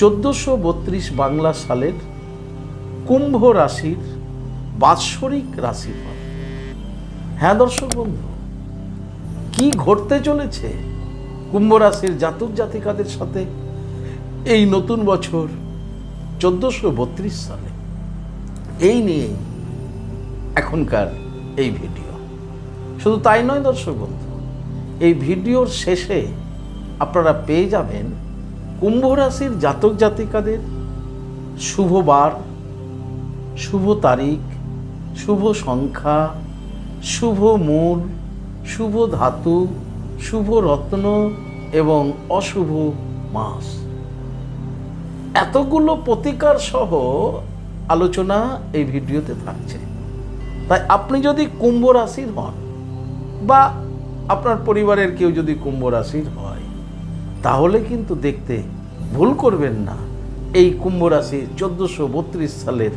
চোদ্দোশো বত্রিশ বাংলা সালের কুম্ভ রাশির বাৎসরিক রাশিফল। হ্যাঁ দর্শক বন্ধু, কি ঘটতে চলেছে কুম্ভ রাশির জাতক জাতিকাদের সাথে এই নতুন বছর চোদ্দোশো বত্রিশ সালে? এই নিয়ে এখনকার এই ভিডিও। শুধু তাই নয় দর্শক বন্ধু, এই ভিডিওর শেষে আপনারা পেয়ে যাবেন কুম্ভ রাশির জাতক জাতিকাদের শুভ বার, শুভ তারিখ, শুভ সংখ্যা, শুভ মূল, শুভ ধাতু, শুভ রত্ন এবং অশুভ মাস। এতগুলো প্রতিকার সহ আলোচনা এই ভিডিওতে থাকছে। তাই আপনি যদি কুম্ভ রাশির হন বা আপনার পরিবারের কেউ যদি কুম্ভ রাশির হয় তাহলে কিন্তু দেখতে ভুল করবেন না। এই কুম্ভ রাশি চোদ্দোশো বত্রিশ সালের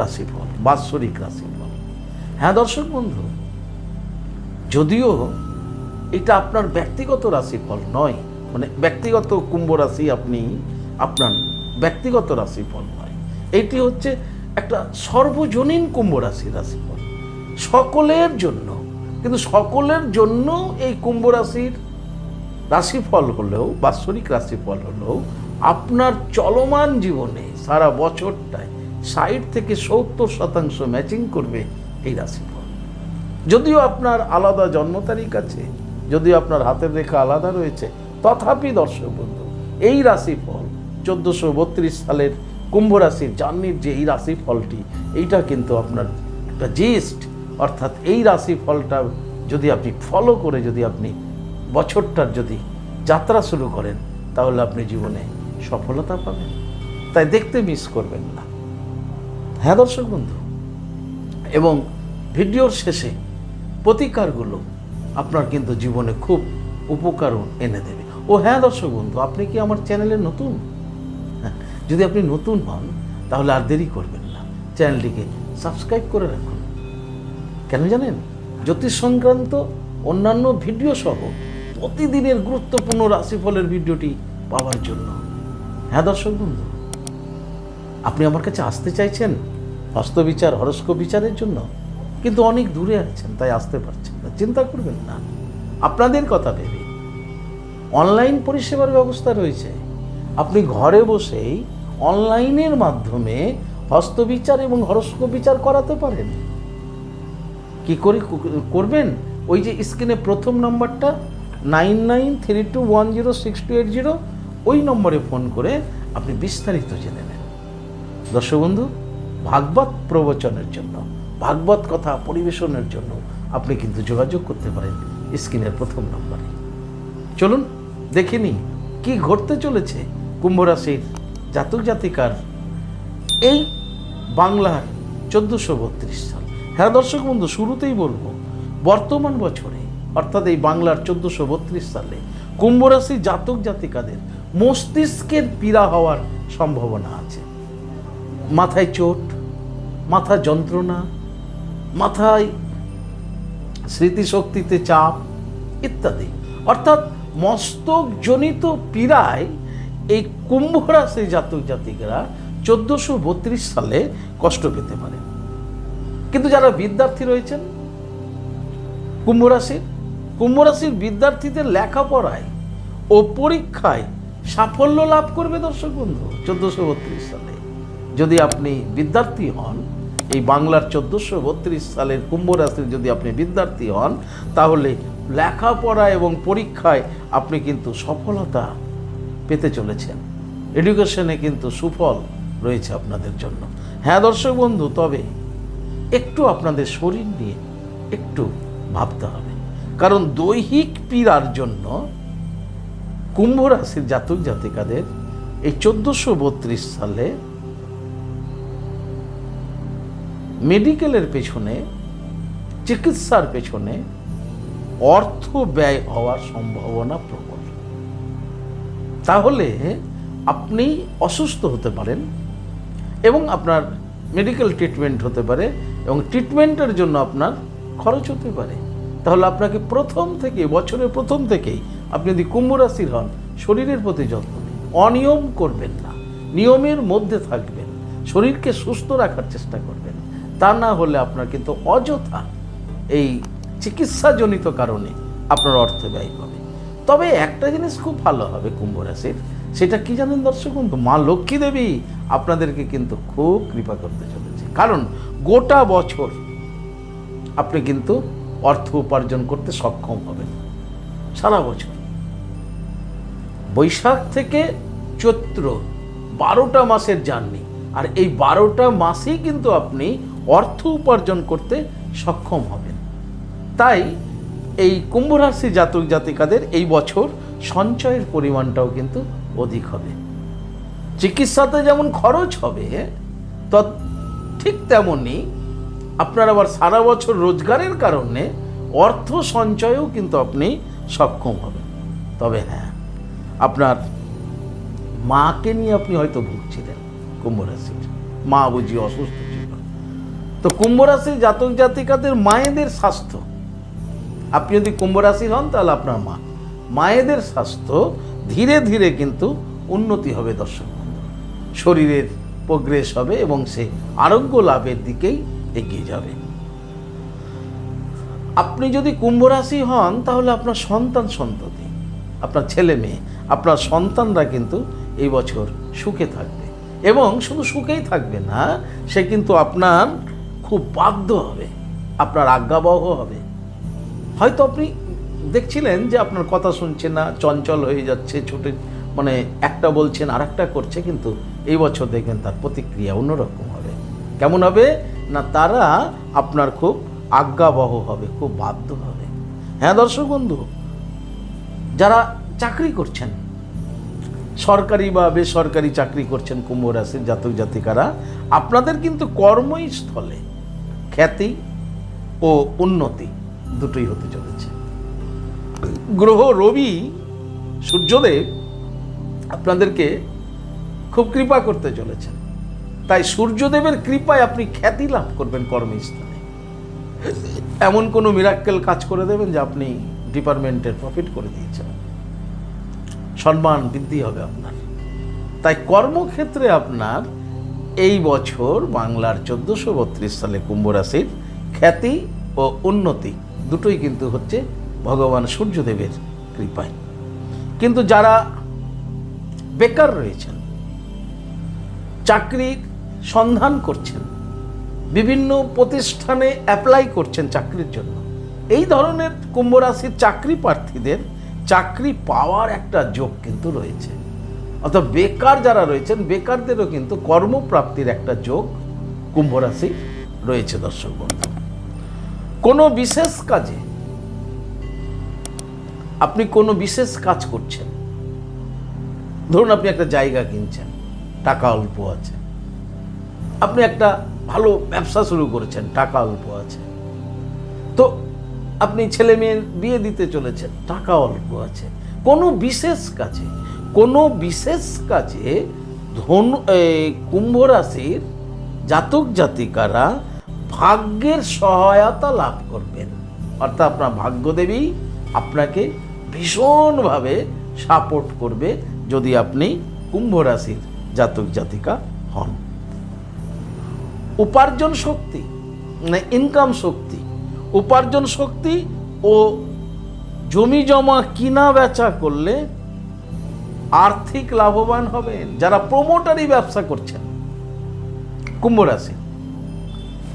রাশিফল, বাৎসরিক রাশিফল। হ্যাঁ দর্শক বন্ধু, যদিও এটা আপনার ব্যক্তিগত রাশিফল নয় মানে ব্যক্তিগত কুম্ভ রাশি আপনি, আপনার ব্যক্তিগত রাশিফল নয়। এটি হচ্ছে একটা সর্বজনীন কুম্ভ রাশি রাশিফল। সকলের জন্য, কিন্তু সকলের জন্য এই কুম্ভ রাশির রাশিফল হলেও, বাৎসরিক রাশিফল হলেও, আপনার চলমান জীবনে সারা বছরটায় ষাট থেকে সত্তর শতাংশ ম্যাচিং করবে এই রাশিফল যদিও আপনার আলাদা জন্ম তারিখ আছে, যদিও আপনার হাতের রেখা আলাদা রয়েছে, তথাপি দর্শক বন্ধু, এই রাশিফল চোদ্দোশো বত্রিশ সালের কুম্ভ রাশির জার্নির যে এই রাশিফলটি এইটা কিন্তু আপনার একটা জিস্ট অর্থাৎ এই রাশিফলটা যদি আপনি ফলো করে যদি আপনি বছরটার যদি যাত্রা শুরু করেন তাহলে আপনি জীবনে সফলতা পাবেন। তাই দেখতে মিস করবেন না। হ্যাঁ দর্শক বন্ধু? এবং ভিডিওর শেষে প্রতিকারগুলো আপনার কিন্তু জীবনে খুব উপকারও এনে দেবে। ও হ্যাঁ দর্শক বন্ধু আপনি কি আমার চ্যানেলে নতুন? হ্যাঁ, যদি আপনি নতুন হন তাহলে আর দেরি করবেন না। চ্যানেলটিকে সাবস্ক্রাইব করে রাখুন। কেন জানেন? জ্যোতিষ সংক্রান্ত অন্যান্য ভিডিও সহ প্রতিদিনের গুরুত্বপূর্ণ রাশিফলের ভিডিওটি পাওয়ার জন্য। হ্যাঁ দর্শক বন্ধু, আপনি আমার কাছে আসতে চাইছেন? হস্তবিচার হরস্ক বিচারের জন্য? কিন্তু অনেক দূরে আছেন, তাই আসতে পারছেন না। চিন্তা করবেন না। আপনাদের কথা ভেবে। অনলাইন পরিষেবার ব্যবস্থা রয়েছে। আপনি ঘরে বসেই অনলাইনের মাধ্যমে হস্তবিচার এবং হরস্ক বিচার করাতে পারেন। কি করে করবেন? ওই যে স্ক্রিনে প্রথম নম্বরটা nine nine three two one zero six two eight zero ওই নম্বরে ফোন করে আপনি বিস্তারিত জেনে নেন। দর্শক বন্ধু, ভাগবত প্রবচনের জন্য, ভাগবত কথা পরিবেশনের জন্য আপনি কিন্তু যোগাযোগ করতে পারেন স্ক্রিনের প্রথম নম্বরে। চলুন, দেখে নিই কি ঘটতে চলেছে কুম্ভ রাশির জাতক জাতিকার এই বাংলার চোদ্দোশো বত্রিশ সাল। হ্যাঁ দর্শক বন্ধু, শুরুতেই বলব, বর্তমান বছরে অর্থাৎ এই বাংলার চোদ্দোশো বত্রিশ সালে কুম্ভ রাশি জাতক জাতিকাদের মস্তিষ্কের পীড়া হওয়ার সম্ভাবনা আছে। মাথায় চোট মাথা যন্ত্রণা, মাথায় স্মৃতিশক্তিতে চাপ ইত্যাদি। অর্থাৎ মস্তকজনিত পীড়ায় এই কুম্ভ রাশি জাতক জাতিকরা চোদ্দোশো বত্রিশ সালে কষ্ট পেতে পারে। কিন্তু যারা বিদ্যার্থী রয়েছেন কুম্ভ রাশির কুম্ভ রাশির বিদ্যার্থীদের লেখাপড়ায় ও পরীক্ষায় সাফল্য লাভ করবে দর্শক বন্ধু, চোদ্দোশো বত্রিশ সালে। যদি আপনি বিদ্যার্থী হন, এই বাংলার চোদ্দোশো বত্রিশ সালের কুম্ভ রাশির যদি আপনি বিদ্যার্থী হন, তাহলে লেখাপড়া এবং পরীক্ষায় আপনি কিন্তু সফলতা পেতে চলেছেন। এডুকেশনে কিন্তু সুফল রয়েছে আপনাদের জন্য। হ্যাঁ দর্শক বন্ধু, তবে একটু আপনাদের শরীর নিয়ে একটু ভাবতে হবে। কারণ দৈহিক পীড়ার জন্য কুম্ভ রাশির জাতক জাতিকাদের এই চোদ্দোশো বত্রিশ সালে মেডিকেলের পেছনে, চিকিৎসার পেছনে অর্থ ব্যয় হওয়ার সম্ভাবনা প্রবল। তাহলে আপনি অসুস্থ হতে পারেন এবং আপনার মেডিকেল ট্রিটমেন্ট হতে পারে এবং ট্রিটমেন্টের জন্য আপনার খরচ হতে পারে। তাহলে আপনাকে প্রথম থেকে, বছরের প্রথম থেকেই আপনি যদি কুম্ভ রাশির হন, শরীরের প্রতি যত্ন অনিয়ম করবেন না। নিয়মের মধ্যে থাকবেন। শরীরকে সুস্থ রাখার চেষ্টা করবেন। তা না হলে আপনার কিন্তু অযথা এই চিকিৎসাজনিত কারণে আপনার অর্থ ব্যয় হবে। তবে একটা জিনিস খুব ভালো হবে কুম্ভ রাশির, সেটা কি জানেন দর্শক বন্ধু? মা লক্ষ্মী দেবী আপনাদেরকে কিন্তু খুব কৃপা করতে চলেছে। কারণ গোটা বছর আপনি কিন্তু অর্থ উপার্জন করতে সক্ষম হবেন সারা বছর। বৈশাখ থেকে চৈত্র, বারোটা মাসের জার্নি। আর এই বারোটা মাসেই কিন্তু আপনি অর্থ উপার্জন করতে সক্ষম হবেন। তাই এই কুম্ভ রাশি জাতক জাতিকাদের এই বছর সঞ্চয়ের পরিমাণটাও কিন্তু অধিক হবে। চিকিৎসাতে যেমন খরচ হবে, তত ঠিক তেমনই আপনার আবার সারা বছর রোজগারের কারণে অর্থ সঞ্চয়েও কিন্তু আপনি সক্ষম হবেন। তবে হ্যাঁ আপনার মাকে নিয়ে আপনি হয়তো ভুগছিলেন কুম্ভ রাশির। মা বুঝি অসুস্থ ছিল। তো কুম্ভ রাশির জাতক জাতিকাদের মায়েদের স্বাস্থ্য। আপনি যদি কুম্ভ রাশির হন তাহলে আপনার মা। মায়েদের স্বাস্থ্য ধীরে ধীরে কিন্তু উন্নতি হবে দর্শক শরীরের প্রোগ্রেস হবে এবং সে আরোগ্য লাভের দিকেই এগিয়ে যাবে। আপনি যদি কুম্ভ রাশি হন, তাহলে আপনার সন্তান সন্ততি, আপনার ছেলে মেয়ে, আপনার সন্তানরা কিন্তু এই বছর সুখে থাকবে। এবং শুধু সুখেই থাকবে না, সে কিন্তু আপনার খুব বাধ্য হবে, আপনার আজ্ঞাবহ হবে। হয়তো আপনি দেখছিলেন যে আপনার কথা শুনছে না, চঞ্চল হয়ে যাচ্ছে, ছোটে মানে একটা বলছেন আর একটা করছে, কিন্তু এই বছর দেখবেন তার প্রতিক্রিয়া অন্যরকম হবে। কেমন হবে? না তারা আপনার খুব আজ্ঞাবহ হবে, খুব বাধ্য হবে। হ্যাঁ দর্শক বন্ধু, যারা চাকরি করছেন, সরকারি বা বেসরকারি চাকরি করছেন কুম্ভ রাশির জাতক জাতিকারা, আপনাদের কিন্তু কর্মস্থলে খ্যাতি ও উন্নতি দুটোই হতে চলেছে। গ্রহ রবি, সূর্যদেব আপনাদেরকে খুব কৃপা করতে চলেছেন। তাই সূর্যদেবের কৃপায় আপনি খ্যাতি লাভ করবেন কর্মস্থানে এমন কোনো মিরাক্কেল কাজ করে দেবেন যে আপনি ডিপার্টমেন্টের প্রফিট করে দিয়েছেন। সম্মান বৃদ্ধি হবে আপনার। তাই কর্মক্ষেত্রে আপনার এই বছর বাংলার চোদ্দোশো বত্রিশ সালে কুম্ভ রাশির খ্যাতি ও উন্নতি দুটোই কিন্তু হচ্ছে ভগবান সূর্যদেবের কৃপায়। কিন্তু যারা বেকার রয়েছেন চাকরির সন্ধান করছেন। বিভিন্ন প্রতিষ্ঠানে অ্যাপ্লাই করছেন চাকরির জন্য। এই ধরনের কুম্ভ রাশির চাকরি প্রার্থীদের চাকরি পাওয়ার একটা যোগ কিন্তু রয়েছে। অর্থাৎ বেকার যারা রয়েছেন, বেকারদেরও কিন্তু কর্মপ্রাপ্তির একটা যোগ কুম্ভ রাশি রয়েছে দর্শক বন্ধু। কোনো বিশেষ কাজে আপনি কোনো বিশেষ কাজ করছেন। ধরুন আপনি একটা জায়গা কিনছেন, টাকা অল্প আছে। আপনি একটা ভালো ব্যবসা শুরু করেছেন, টাকা অল্প আছে। তো আপনি ছেলে মেয়ে বিয়ে দিতে চলেছেন, টাকা অল্প আছে। কোনো বিশেষ কাজে, কোনো বিশেষ কাজে ধন কুম্ভ রাশির জাতক জাতিকারা ভাগ্যের সহায়তা লাভ করবেন। অর্থাৎ আপনার ভাগ্যদেবী আপনাকে ভীষণভাবে সাপোর্ট করবে যদি আপনি কুম্ভ রাশির জাতক জাতিকা হন। উপার্জন শক্তি মানে ইনকাম শক্তি। উপার্জন শক্তি ও জমি জমা কিনা বেচা করলে আর্থিক লাভবান হবেন। যারা প্রমোটারি ব্যবসা করছেন, কুম্ভ রাশি,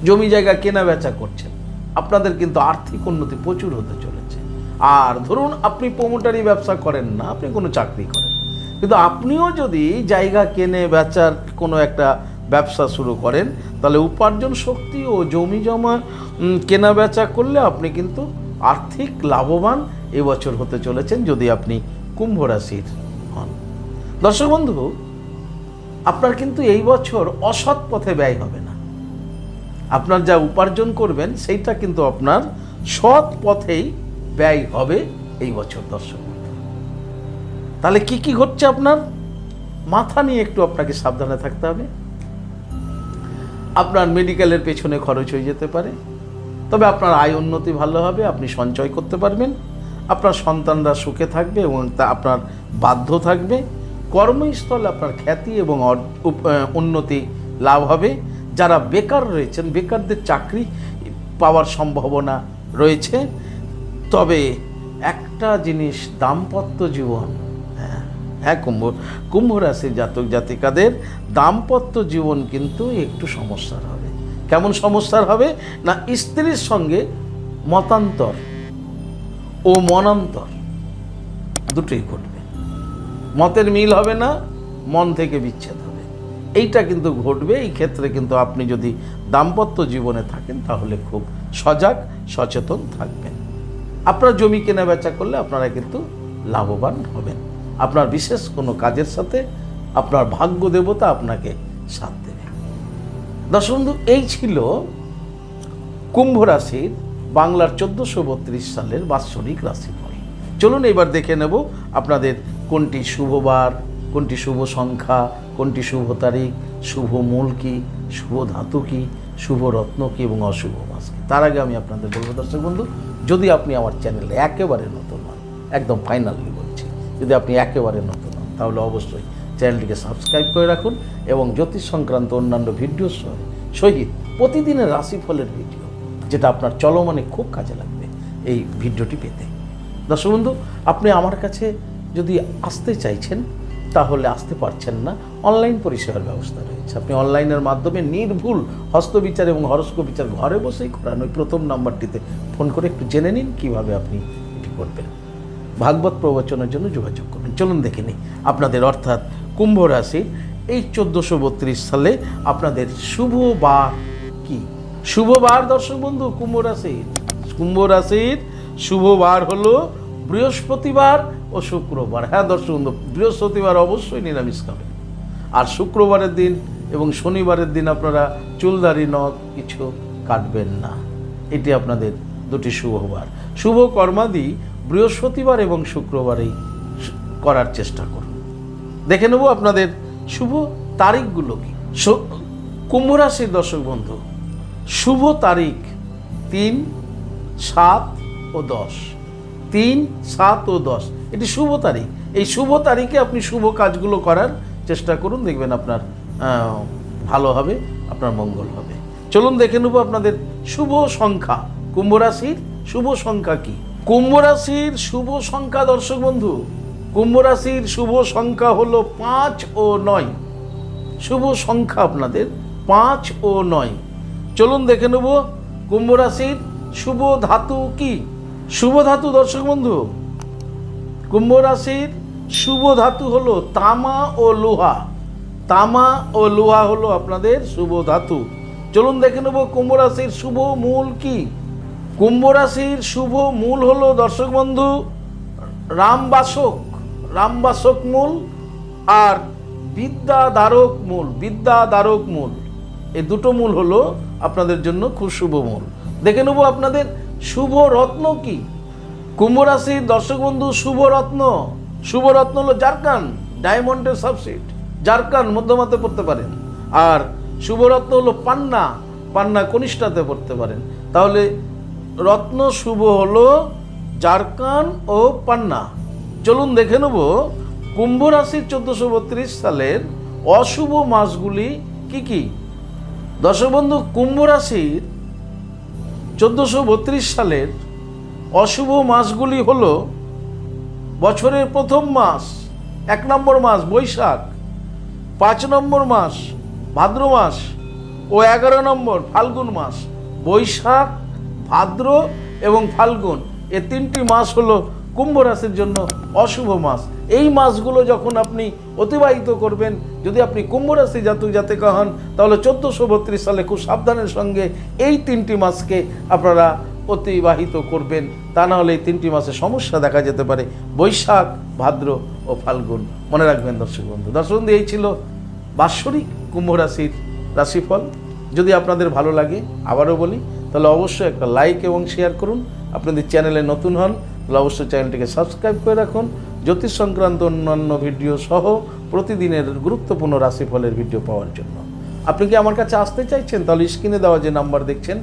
জমি জায়গা কেনা বেচা করছেন, আপনাদের কিন্তু আর্থিক উন্নতি প্রচুর হতে চলেছে। আর ধরুন আপনি প্রমোটারি ব্যবসা করেন না, আপনি কোনো চাকরি করেন। কিন্তু আপনিও যদি জায়গা কেনে, বেচার কোনো একটা ব্যবসা শুরু করেন, তাহলে উপার্জন শক্তি ও জমি জমা কেনা বেচা করলে আপনি কিন্তু আর্থিক লাভবান এবছর হতে চলেছেন যদি আপনি কুম্ভ রাশির হন। দর্শক বন্ধু, আপনার কিন্তু এই বছর অসৎ পথে ব্যয় হবে না। আপনার যা উপার্জন করবেন, সেইটা কিন্তু আপনার সৎ পথেই ব্যয় হবে এই বছর, দর্শক। তাহলে কি কি ঘটছে আপনার? মাথা নিয়ে একটু আপনাকে সাবধানে থাকতে হবে। আপনার মেডিকেলের পেছনে খরচ হয়ে যেতে পারে। তবে আপনার আয় উন্নতি ভালো হবে, আপনি সঞ্চয় করতে পারবেন। আপনার সন্তানরা সুখে থাকবে এবং তা আপনার বাধ্য থাকবে। কর্মস্থলে আপনার খ্যাতি এবং উন্নতি লাভ হবে। যারা বেকার রয়েছেন, বেকারদের চাকরি পাওয়ার সম্ভাবনা রয়েছে। তবে একটা জিনিস, দাম্পত্য জীবন হ্যাঁ কুম্ভ কুম্ভ রাশির জাতক জাতিকাদের দাম্পত্য জীবন কিন্তু একটু সমস্যার হবে। কেমন সমস্যার হবে? না, স্ত্রীর সঙ্গে মতান্তর ও মনান্তর দুটোই ঘটবে। মতের মিল হবে না, মন থেকে বিচ্ছেদ হবে। এইটা কিন্তু ঘটবে, এই ক্ষেত্রে কিন্তু আপনি যদি দাম্পত্য জীবনে থাকেন, তাহলে খুব সজাগ, সচেতন থাকবেন। আপনার জমি কেনা বেচা করলে আপনারা কিন্তু লাভবান হবেন। আপনার বিশেষ কোনো কাজের সাথে আপনার ভাগ্য দেবতা আপনাকে সাথ দেবে। দর্শক এই ছিল কুম্ভ রাশির বাংলার চোদ্দোশো বত্রিশ সালের বাৎসরিক রাশিফল। চলুন এবার দেখে নেব আপনাদের কোনটি শুভবার, কোনটি শুভ সংখ্যা, কোনটি শুভ তারিখ, শুভ মূল কি, শুভ ধাতু কি, শুভ রত্ন কী এবং অশুভ মাস কি। তার আগে আমি আপনাদের বলব দর্শক বন্ধু, যদি আপনি আমার চ্যানেলে একেবারে নতুন হন, একদম ফাইনালি যদি আপনি একেবারে নতুন হন, তাহলে অবশ্যই চ্যানেলটিকে সাবস্ক্রাইব করে রাখুন এবং জ্যোতিষ সংক্রান্ত অন্যান্য ভিডিওর সহ- সহিত প্রতিদিনের রাশিফলের ভিডিও, যেটা আপনার চলমানে খুব কাজে লাগবে এই ভিডিওটি পেতে। দর্শক বন্ধু, আপনি আমার কাছে যদি আসতে চাইছেন, তাহলে আসতে পারছেন না। অনলাইন পরিষেবার ব্যবস্থা রয়েছে। আপনি অনলাইনের মাধ্যমে নির্ভুল হস্তবিচার এবং হরস্ক বিচার ঘরে বসেই করান। ওই প্রথম নাম্বারটিতে ফোন করে একটু জেনে নিন কীভাবে আপনি এটি করবেন। ভাগবত প্রবচনের জন্য যোগাযোগ করবেন চলুন দেখে নিই আপনাদের অর্থাৎ কুম্ভ রাশির এই চোদ্দোশো বত্রিশ সালে আপনাদের শুভ বা কি? শুভ বার দর্শক বন্ধু, কুম্ভ রাশির। কুম্ভ রাশির শুভ বার হলো বৃহস্পতিবার ও শুক্রবার। হ্যাঁ দর্শক বন্ধু, বৃহস্পতিবার অবশ্যই নিরামিষ খাবেন আর শুক্রবারের দিন এবং শনিবারের দিন আপনারা চুলদারি, নখ কিছু কাটবেন না। এটি আপনাদের দুটি শুভবার শুভ কর্মাদি বৃহস্পতিবার এবং শুক্রবারেই করার চেষ্টা করুন। দেখে নেব আপনাদের শুভ তারিখগুলো কি। কুম্ভ রাশির দর্শক বন্ধু, শুভ তারিখ তিন, সাত ও দশ। তিন, সাত ও দশ, এটি শুভ তারিখ। এই শুভ তারিখে আপনি শুভ কাজগুলো করার চেষ্টা করুন, দেখবেন আপনার ভালো হবে, আপনার মঙ্গল হবে। চলুন দেখে নেব আপনাদের শুভ সংখ্যা। কুম্ভ রাশির শুভ সংখ্যা কি? কুম্ভ রাশির শুভ সংখ্যা, দর্শক বন্ধু, কুম্ভ রাশির শুভ সংখ্যা হলো পাঁচ ও নয়। শুভ সংখ্যা আপনাদের, পাঁচ ও নয়। চলুন দেখে নেব কুম্ভ রাশির শুভ ধাতু কি। শুভ ধাতু, দর্শক বন্ধু, কুম্ভ রাশির শুভ ধাতু হলো তামা ও লোহা। তামা ও লোহা হলো আপনাদের শুভ ধাতু। চলুন দেখে নেব কুম্ভ রাশির শুভ মূল কি। কুম্ভ রাশির শুভ মূল হলো দর্শক বন্ধু, রামবাসক রামবাসক মূল আর বিদ্যা দ্বারক মূল বিদ্যা দ্বারক মূল। এই দুটো মূল হলো আপনাদের জন্য খুব শুভ মূল। দেখে নেব আপনাদের শুভ রত্ন কি। কুম্ভ রাশির দর্শক বন্ধু, শুভ রত্ন। শুভ রত্ন হলো জারকান, ডায়মন্ডের সাবসিড জারকান মধ্যমাতে পড়তে পারেন। আর শুভ রত্ন হলো পান্না পান্না কনিষ্ঠাতে পড়তে পারেন। তাহলে রত্ন শুভ হল জারকান ও পান্না। চলুন দেখে নেব কুম্ভ রাশির চোদ্দশো বত্রিশ সালের অশুভ মাসগুলি কি কি? দর্শক বন্ধু কুম্ভ রাশির চোদ্দশো বত্রিশ সালের অশুভ মাসগুলি হল বছরের প্রথম মাস, এক নম্বর মাস বৈশাখ, পাঁচ নম্বর মাস ভাদ্র মাস ও এগারো নম্বর ফাল্গুন মাস। বৈশাখ ভাদ্র এবং ফাল্গুন, এ তিনটি মাস হলো কুম্ভ রাশির জন্য অশুভ মাস। এই মাসগুলো যখন আপনি অতিবাহিত করবেন, যদি আপনি কুম্ভ রাশি জাতক জাতিকা হন, তাহলে চোদ্দোশো বত্রিশ সালে খুব সাবধানের সঙ্গে এই তিনটি মাসকে আপনারা অতিবাহিত করবেন। তা না হলে এই তিনটি মাসে সমস্যা দেখা যেতে পারে, বৈশাখ, ভাদ্র ও ফাল্গুন। মনে রাখবেন দর্শক বন্ধু দর্শক বন্ধু এই ছিল বাৎসরিক কুম্ভ রাশির রাশিফল। যদি আপনাদের ভালো লাগে, আবারও বলি তাহলে অবশ্যই একটা লাইক এবং শেয়ার করুন। আপনাদের চ্যানেলে নতুন হন, তাহলে অবশ্যই চ্যানেলটিকে সাবস্ক্রাইব করে রাখুন। জ্যোতিষ সংক্রান্ত অন্যান্য ভিডিও সহ প্রতিদিনের গুরুত্বপূর্ণ রাশিফলের ভিডিও পাওয়ার জন্য। আপনি কি আমার কাছে আসতে চাইছেন? তাহলে স্ক্রিনে দেওয়া যে নাম্বার দেখছেন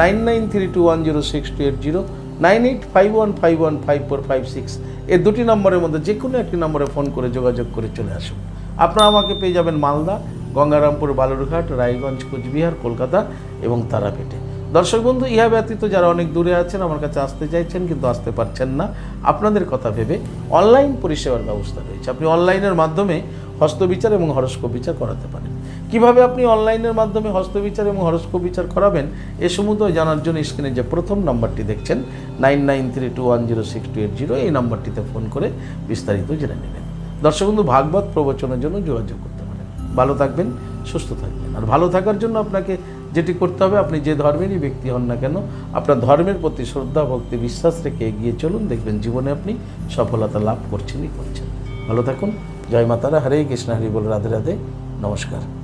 nine nine three two one zero six two eight zero nine eight five one five one five four five six এই দুটি নম্বরের মধ্যে যে কোনো একটি নম্বরে ফোন করে যোগাযোগ করে চলে আসুন। আপনারা আমাকে পেয়ে যাবেন মালদা, গঙ্গারামপুর, বালুরঘাট, রায়গঞ্জ, কোচবিহার, কলকাতা এবং তারাপীঠে। দর্শক বন্ধু, ইহা ব্যতীত যারা অনেক দূরে আছেন, আমার কাছে আসতে চাইছেন কিন্তু আসতে পারছেন না। আপনাদের কথা ভেবে অনলাইন পরিষেবার ব্যবস্থা রয়েছে। আপনি অনলাইনের মাধ্যমে হস্তবিচার এবং হরস্কোপ বিচার করাতে পারেন। কীভাবে আপনি অনলাইনের মাধ্যমে হস্তবিচার এবং হরস্কোপ বিচার করাবেন, এ সমুদ্র জানার জন্য স্ক্রিনে যে প্রথম নাম্বারটি দেখছেন, nine nine three two one zero six two eight zero, এই নাম্বারটিতে ফোন করে বিস্তারিত জেনে নেবেন। দর্শক বন্ধু, ভাগবত প্রবচনের জন্য যোগাযোগ করতে পারেন। ভালো থাকবেন, সুস্থ থাকবেন। আর ভালো থাকার জন্য আপনাকে যেটি করতে হবে, আপনি যে ধর্মেরই ব্যক্তি হন না কেন, আপনার ধর্মের প্রতি শ্রদ্ধা, ভক্তি, বিশ্বাস রেখে এগিয়ে চলুন। দেখবেন জীবনে আপনি সফলতা লাভ করছেনই করছেন। ভালো থাকুন। জয় মাতারা। হরে কৃষ্ণ। হরি বল। রাধে রাধে। নমস্কার।